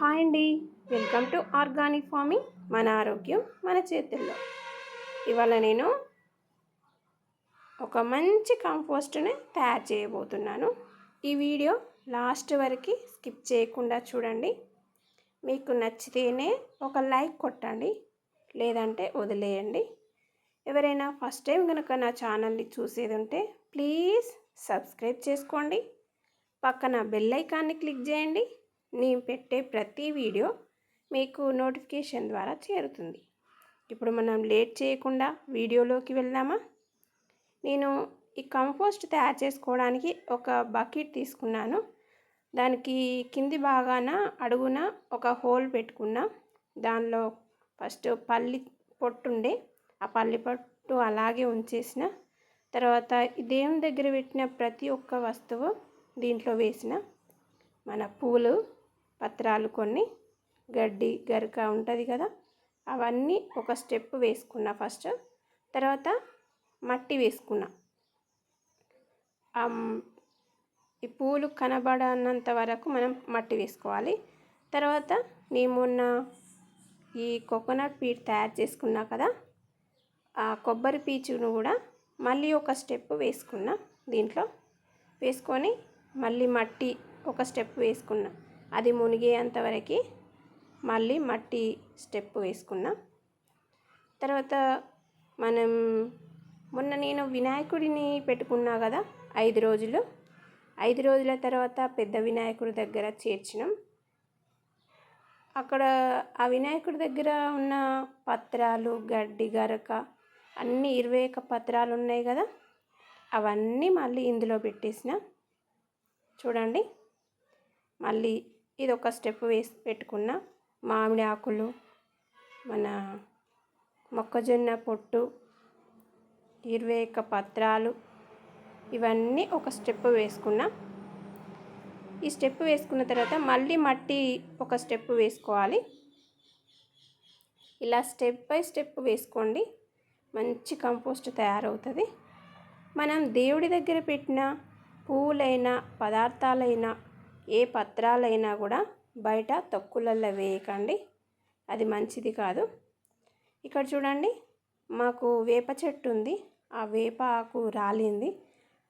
Hi అండి. Welcome to organic farming మన ఆరోగ్యం మన చేతుల్లో. ఇవాళ నేను ఒక మంచి కంపోస్ట్ని తయారు చేయబోతున్నాను. ఈ వీడియో లాస్ట్ వరకు స్కిప్ చేయకుండా చూడండి. మీకు నచ్చితేనే ఒక లైక్ కొట్టండి లేదంటే వదిలేయండి. ఎవరైనా ఫస్ట్ టైం కనుక నా ఛానల్ని చూసేది ఉంటే ప్లీజ్ సబ్స్క్రైబ్ చేసుకోండి. పక్కన బెల్ ఐకాన్ని క్లిక్ చేయండి. నేను పెట్టే ప్రతి వీడియో మీకు నోటిఫికేషన్ ద్వారా చేరుతుంది. ఇప్పుడు మనం లేట్ చేయకుండా వీడియోలోకి వెళ్దామా? నేను ఈ కంపోస్ట్ తయారు చేసుకోవడానికి ఒక బకెట్ తీసుకున్నాను. దానికి కింది భాగాన అడుగున ఒక హోల్ పెట్టుకున్నా. దానిలో ఫస్ట్ పల్లి పొట్టుండే ఆ పల్లి పొట్టు అలాగే ఉంచేసిన. తర్వాత దేవుని దగ్గర పెట్టిన ప్రతి ఒక్క వస్తువు దీంట్లో వేసిన. మన పూలు పత్రాలు కొన్ని గడ్డి గరిక ఉంటుంది కదా అవన్నీ ఒక స్టెప్ వేసుకున్నా ఫస్ట్. తర్వాత మట్టి వేసుకున్నా. ఈ పూలు కనబడనంత వరకు మనం మట్టి వేసుకోవాలి. తర్వాత నేను మొన్న ఈ కోకోనట్ పీట్ తయారు చేసుకున్నా కదా ఆ కొబ్బరి పీచును కూడా మళ్ళీ ఒక స్టెప్ వేసుకున్నా దీంట్లో. వేసుకొని మళ్ళీ మట్టి ఒక స్టెప్ వేసుకున్నా. అది మునిగేంతవరకు మళ్ళీ మట్టి స్టెప్ వేసుకున్నాం. తర్వాత మనం మొన్న నేను వినాయకుడిని పెట్టుకున్నా కదా ఐదు రోజులు. ఐదు రోజుల తర్వాత పెద్ద వినాయకుడి దగ్గర చేర్చినాం. అక్కడ ఆ వినాయకుడి దగ్గర ఉన్న పత్రాలు గడ్డి గరక అన్నీ ఇరవై ఒక్క పత్రాలు ఉన్నాయి కదా అవన్నీ మళ్ళీ ఇందులో పెట్టేసిన. చూడండి మళ్ళీ ఇది ఒక స్టెప్ వేసి పెట్టుకున్న మామిడి ఆకులు మన మొక్కజొన్న పొట్టు ఇరవై ఒక్క పత్రాలు ఇవన్నీ ఒక స్టెప్ వేసుకున్నా. ఈ స్టెప్ వేసుకున్న తర్వాత మళ్ళీ మట్టి ఒక స్టెప్ వేసుకోవాలి. ఇలా స్టెప్ బై స్టెప్ వేసుకోండి. మంచి కంపోస్ట్ తయారవుతుంది. మనం దేవుడి దగ్గర పెట్టిన పువ్వులైనా పదార్థాలైనా ఏ పత్రాలైనా కూడా బయట తొక్కులల్లో వేయకండి. అది మంచిది కాదు. ఇక్కడ చూడండి మాకు వేప చెట్టు ఉంది. ఆ వేప ఆకు రాలింది.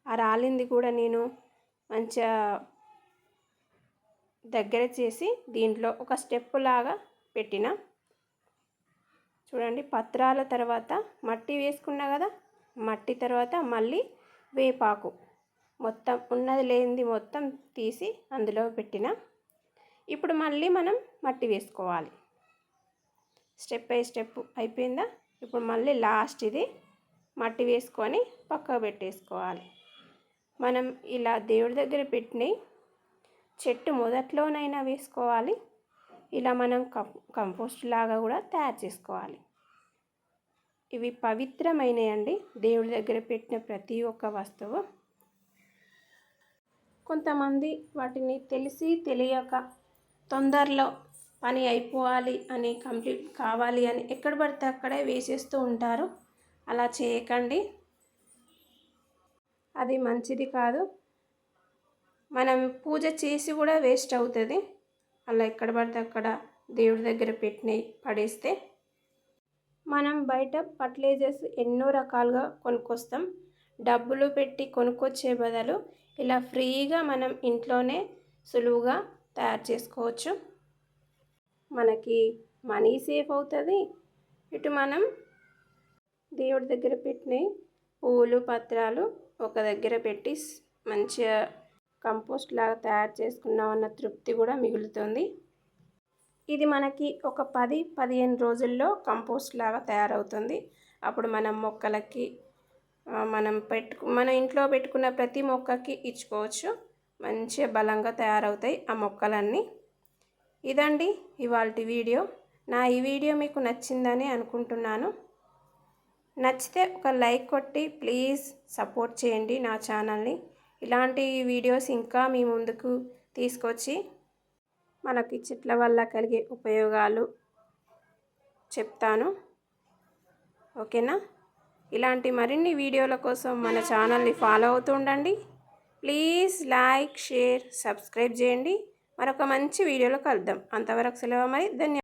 ఆ రాలింది కూడా నేను మంచిగా దగ్గర చేసి దీంట్లో ఒక స్టెప్ లాగా పెట్టిన. చూడండి పత్రాల తర్వాత మట్టి వేసుకున్నా కదా మట్టి తర్వాత మళ్ళీ వేపాకు. మొత్తం ఉన్నది లేనిది మొత్తం తీసి అందులో పెట్టిన. ఇప్పుడు మళ్ళీ మనం మట్టి వేసుకోవాలి. స్టెప్ బై స్టెప్ అయిపోయిందా? ఇప్పుడు మళ్ళీ లాస్ట్ ఇది మట్టి వేసుకొని పక్కకు పెట్టేసుకోవాలి. మనం ఇలా దేవుడి దగ్గర పెట్టినవి చెట్టు మొదట్లోనైనా వేసుకోవాలి. ఇలా మనం కంపోస్ట్ లాగా కూడా తయారు చేసుకోవాలి. ఇవి పవిత్రమైనవి దేవుడి దగ్గర పెట్టిన ప్రతి ఒక్క వస్తువు. కొంతమంది వాటిని తెలిసి తెలియక తొందరలో పని అయిపోవాలి అని కంప్లీట్ కావాలి అని ఎక్కడ పడితే అక్కడే వేసేస్తూ ఉంటారు. అలా చేయకండి. అది మంచిది కాదు. మనం పూజ చేసి కూడా వేస్ట్ అవుతుంది. అలా ఎక్కడ పడితే అక్కడ దేవుడి దగ్గర పెట్టినవి పడేస్తే మనం బయట ఫర్టిలైజర్స్ ఎన్నో రకాలుగా కొనుక్కొస్తాం. డబ్బులు పెట్టి కొనుక్కొచ్చే బదులు ఇలా ఫ్రీగా మనం ఇంట్లోనే సులువుగా తయారు చేసుకోవచ్చు. మనకి మనీ సేఫ్ అవుతుంది. ఇటు మనం దేవుడి దగ్గర పెట్టిన పూలు పత్రాలు ఒక దగ్గర పెట్టి మంచిగా కంపోస్ట్ లాగా తయారు చేసుకున్నామన్న తృప్తి కూడా మిగులుతుంది. ఇది మనకి ఒక పది పదిహేను రోజుల్లో కంపోస్ట్ లాగా తయారవుతుంది. అప్పుడు మనం మొక్కలకి మనం పెట్టు మన ఇంట్లో పెట్టుకున్న ప్రతి మొక్కకి ఇచ్చుకోవచ్చు. మంచిగా బలంగా తయారవుతాయి ఆ మొక్కలన్నీ. ఇదండి ఇవాళ వీడియో. నా ఈ వీడియో మీకు నచ్చిందని అనుకుంటున్నాను. నచ్చితే ఒక లైక్ కొట్టి ప్లీజ్ సపోర్ట్ చేయండి నా ఛానల్ని. ఇలాంటి వీడియోస్ ఇంకా మీ ముందుకు తీసుకొచ్చి మనకి చెట్ల వల్ల కలిగే ఉపయోగాలు చెప్తాను. ఓకేనా? ఇలాంటి మరిన్ని వీడియోల కోసం మన ఛానల్ని ఫాలో అవుతూ ఉండండి. ప్లీజ్ లైక్ షేర్ సబ్స్క్రైబ్ చేయండి. మరొక మంచి వీడియోలో కలుద్దాం. అంతవరకు సెలవు మరి. ధన్యవాదాలు